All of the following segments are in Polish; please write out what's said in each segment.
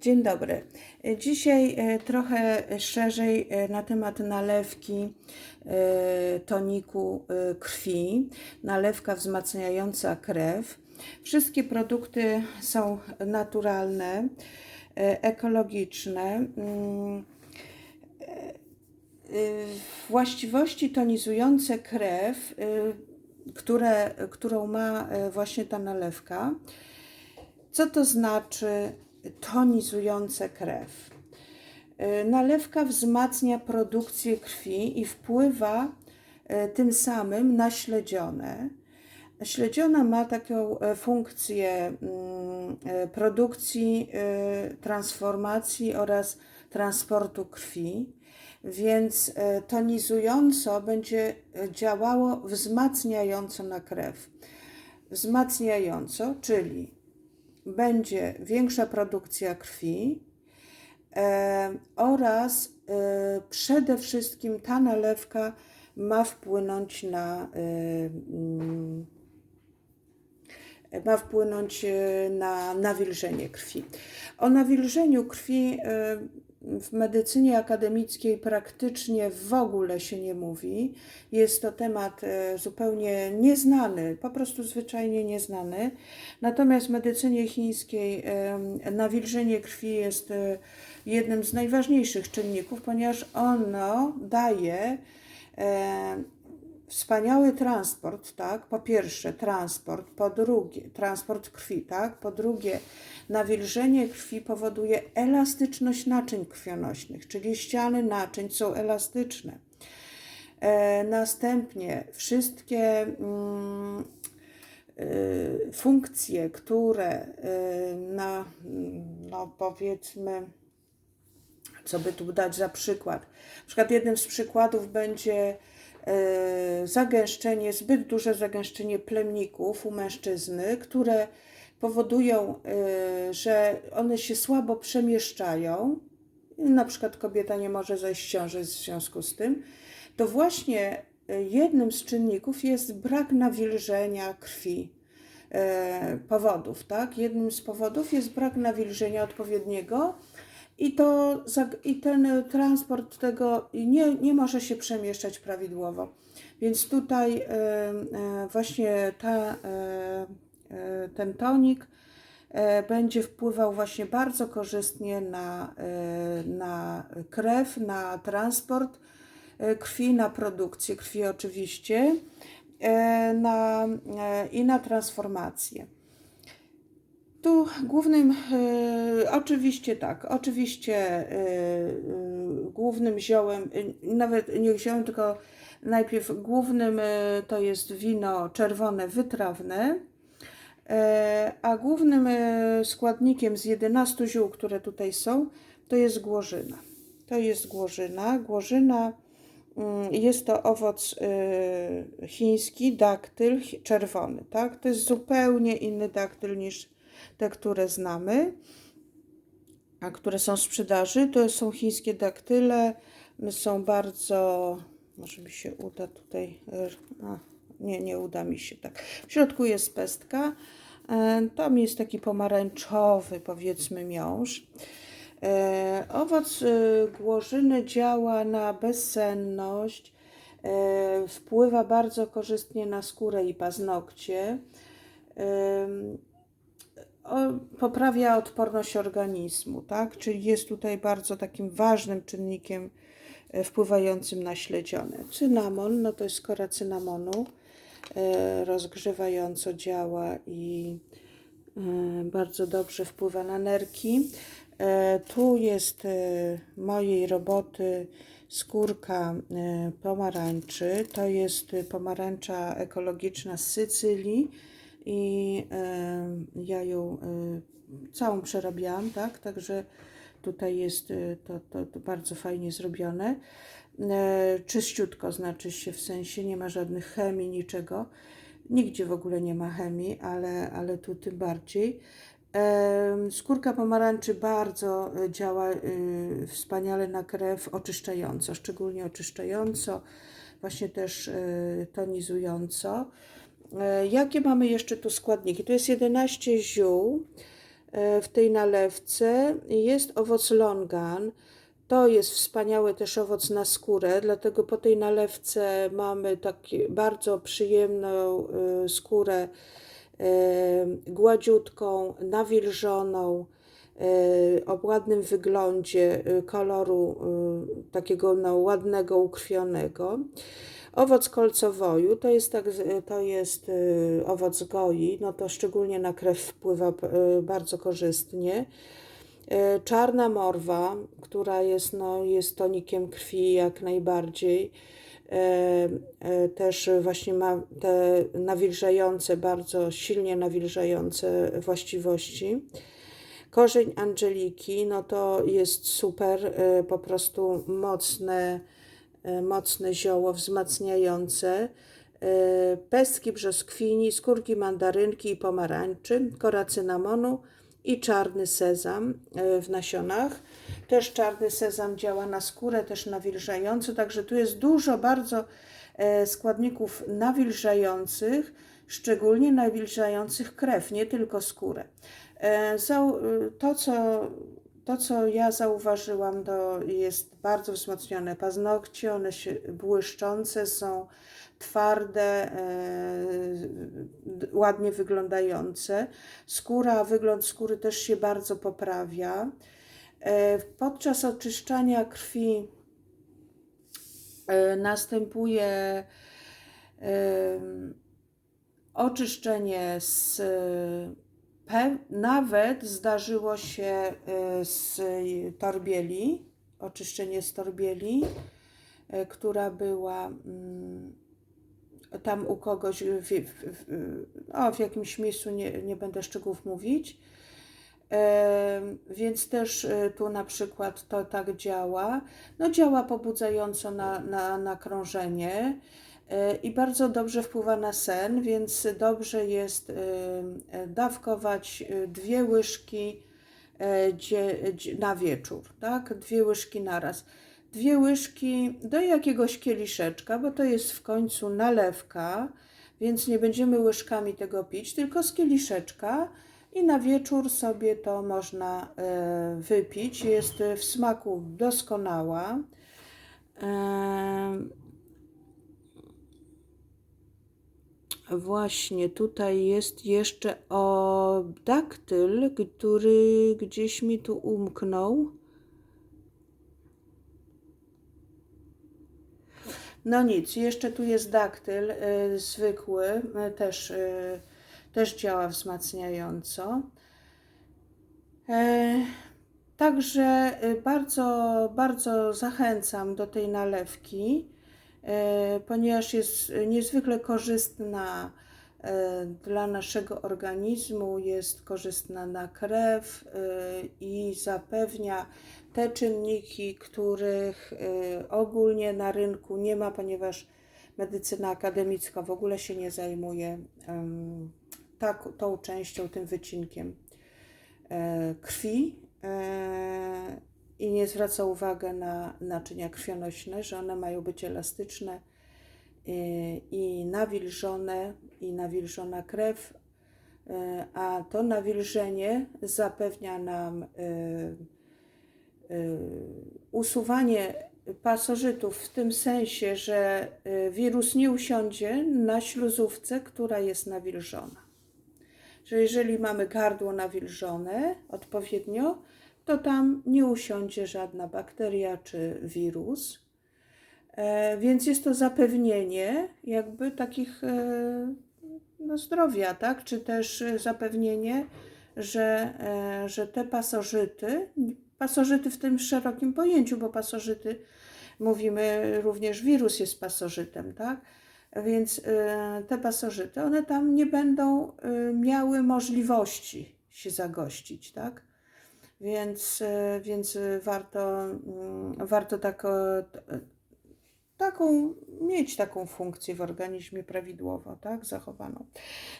Dzień dobry. Dzisiaj e, trochę szerzej e, na temat nalewki e, toniku e, krwi. Nalewka wzmacniająca krew. Wszystkie produkty są naturalne, e, ekologiczne. Mm, e, Właściwości tonizujące krew, e, które, którą ma e, właśnie ta nalewka. Co to znaczy tonizujące krew? Y, Nalewka wzmacnia produkcję krwi i wpływa y, tym samym na śledzione. Śledziona ma taką e, funkcję mm, e, produkcji, e, transformacji oraz transportu krwi, więc e, tonizująco będzie e, działało wzmacniająco na krew. Wzmacniająco, czyli będzie większa produkcja krwi e, oraz e, przede wszystkim ta nalewka ma wpłynąć na e, mm, ma wpłynąć e, na nawilżenie krwi. O nawilżeniu krwi e, w medycynie akademickiej praktycznie w ogóle się nie mówi. Jest to temat e, zupełnie nieznany, po prostu zwyczajnie nieznany. Natomiast w medycynie chińskiej nawilżenie krwi jest jednym z najważniejszych czynników, ponieważ ono daje wspaniały transport, tak? Po pierwsze transport, po drugie transport krwi, tak? Po drugie nawilżenie krwi powoduje elastyczność naczyń krwionośnych, czyli ściany naczyń są elastyczne. E, następnie wszystkie mm, y, funkcje, które y, na, no powiedzmy, co by tu dać za przykład? Na przykład jednym z przykładów będzie zagęszczenie, zbyt duże zagęszczenie plemników u mężczyzny, które powodują, e, że one się słabo przemieszczają. Na przykład kobieta nie może zejść w ciąży w związku z tym. To właśnie e, jednym z czynników jest brak nawilżenia krwi e, powodów, tak? Jednym z powodów jest brak nawilżenia odpowiedniego i, to, i ten transport tego nie, nie może się przemieszczać prawidłowo. Więc tutaj e, e, właśnie ta, e, e, ten tonik e, będzie wpływał właśnie bardzo korzystnie na, e, na krew, na transport e, krwi, na produkcję krwi oczywiście e, na, e, i na transformację. Tu głównym, e, oczywiście tak, oczywiście e, e, głównym ziołem, nawet nie ziołem, tylko najpierw głównym to jest wino czerwone wytrawne, a głównym składnikiem z 11 ziół, które tutaj są, to jest głorzyna. To jest głorzyna. Głorzyna mm, jest to owoc chiński, daktyl czerwony, tak? To jest zupełnie inny daktyl niż te, które znamy, a które są w sprzedaży. To są chińskie daktyle, są bardzo, może mi się uda tutaj, e, a, nie, nie uda mi się tak. W środku jest pestka, e, tam jest taki pomarańczowy, powiedzmy, miąższ. E, Owoc e, głorzyny działa na bezsenność, wpływa bardzo korzystnie na skórę i paznokcie. Poprawia odporność organizmu, tak? Czyli jest tutaj bardzo takim ważnym czynnikiem e, wpływającym na śledzione. Cynamon, no to jest skora cynamonu, e, rozgrzewająco działa i e, bardzo dobrze wpływa na nerki. Tu jest mojej roboty skórka pomarańczy. To jest pomarańcza ekologiczna z Sycylii i e, ja ją e, całą przerabiałam, tak? Także tutaj jest e, to, to, to bardzo fajnie zrobione. Czyściutko znaczy się, w sensie nie ma żadnych chemii, niczego. Nigdzie w ogóle nie ma chemii, ale, ale tu tym bardziej. Skórka pomarańczy bardzo działa wspaniale na krew, oczyszczająco, szczególnie oczyszczająco, właśnie też tonizująco. E, Jakie mamy jeszcze tu składniki? Tu jest 11 ziół. e, w tej nalewce jest owoc longan. To jest wspaniały też owoc na skórę, dlatego po tej nalewce mamy taką bardzo przyjemną e, skórę, gładziutką, nawilżoną, o ładnym wyglądzie koloru takiego no, ładnego, ukrwionego. Owoc kolcowoju to jest, tak, to jest y, owoc goi, no to szczególnie na krew wpływa y, bardzo korzystnie. Czarna morwa, która jest, no, jest tonikiem krwi jak najbardziej, też właśnie ma te nawilżające, bardzo silnie nawilżające właściwości. Korzeń angeliki, no to jest super, po prostu mocne, E, mocne zioło wzmacniające, e, pestki brzoskwini, skórki mandarynki i pomarańczy, kora cynamonu i czarny sezam e, w nasionach. Też czarny sezam działa na skórę, też nawilżający, także tu jest dużo bardzo składników nawilżających, szczególnie nawilżających krew, nie tylko skórę. To, co to, co ja zauważyłam, to jest bardzo wzmocnione paznokcie, one się błyszczące są, twarde, e, ładnie wyglądające. Skóra, wygląd skóry też się bardzo poprawia. E, podczas oczyszczania krwi e, następuje oczyszczenie z nawet zdarzyło się y, z torbieli, oczyszczenie z torbieli, y, która była mm, tam u kogoś w, w, w, o, w jakimś miejscu, nie, nie będę szczegółów mówić. Więc też y, tu na przykład to tak działa. No działa pobudzająco na, na, na krążenie i bardzo dobrze wpływa na sen, więc dobrze jest y, dawkować y, dwie łyżki na wieczór, tak? Dwie łyżki naraz. Dwie łyżki do jakiegoś kieliszeczka, bo to jest w końcu nalewka, więc nie będziemy łyżkami tego pić, tylko z kieliszeczka i na wieczór sobie to można wypić. Jest w smaku doskonała. Właśnie tutaj jest jeszcze o daktyl, który gdzieś mi tu umknął. No nic, jeszcze tu jest daktyl y, zwykły, y, też, y, też działa wzmacniająco. E, także y, bardzo, bardzo zachęcam do tej nalewki. E, ponieważ jest niezwykle korzystna e, dla naszego organizmu, jest korzystna na krew e, i zapewnia te czynniki, których ogólnie na rynku nie ma, ponieważ medycyna akademicka w ogóle się nie zajmuje tak, tą częścią, tym wycinkiem krwi i nie zwraca uwagi na naczynia krwionośne, że one mają być elastyczne y, i nawilżone, i nawilżona krew, y, a to nawilżenie zapewnia nam y, usuwanie pasożytów w tym sensie, że wirus nie usiądzie na śluzówce, która jest nawilżona. Że jeżeli mamy gardło nawilżone odpowiednio, to tam nie usiądzie żadna bakteria czy wirus. E, więc jest to zapewnienie jakby takich e, no, zdrowia, tak? czy też zapewnienie, że, e, że te pasożyty, pasożyty w tym szerokim pojęciu, bo pasożyty, mówimy również wirus jest pasożytem, tak? Więc te pasożyty, one tam nie będą miały możliwości się zagościć, tak? Więc, e, więc warto, mm, warto tak, taką, mieć taką funkcję w organizmie prawidłowo, tak, zachowaną.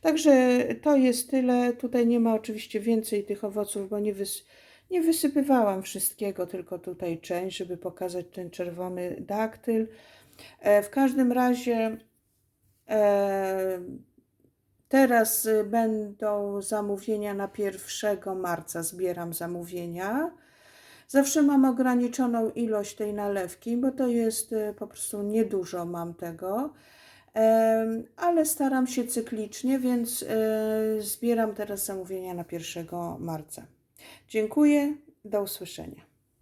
Także to jest tyle. Tutaj nie ma oczywiście więcej tych owoców, bo nie, wys, nie wysypywałam wszystkiego, tylko tutaj część, żeby pokazać ten czerwony daktyl. E, w każdym razie e, Teraz y, będą zamówienia na 1 marca, zbieram zamówienia. Zawsze mam ograniczoną ilość tej nalewki, bo to jest y, po prostu niedużo mam tego, ale staram się cyklicznie, więc y, zbieram teraz zamówienia na 1 marca. Dziękuję, do usłyszenia.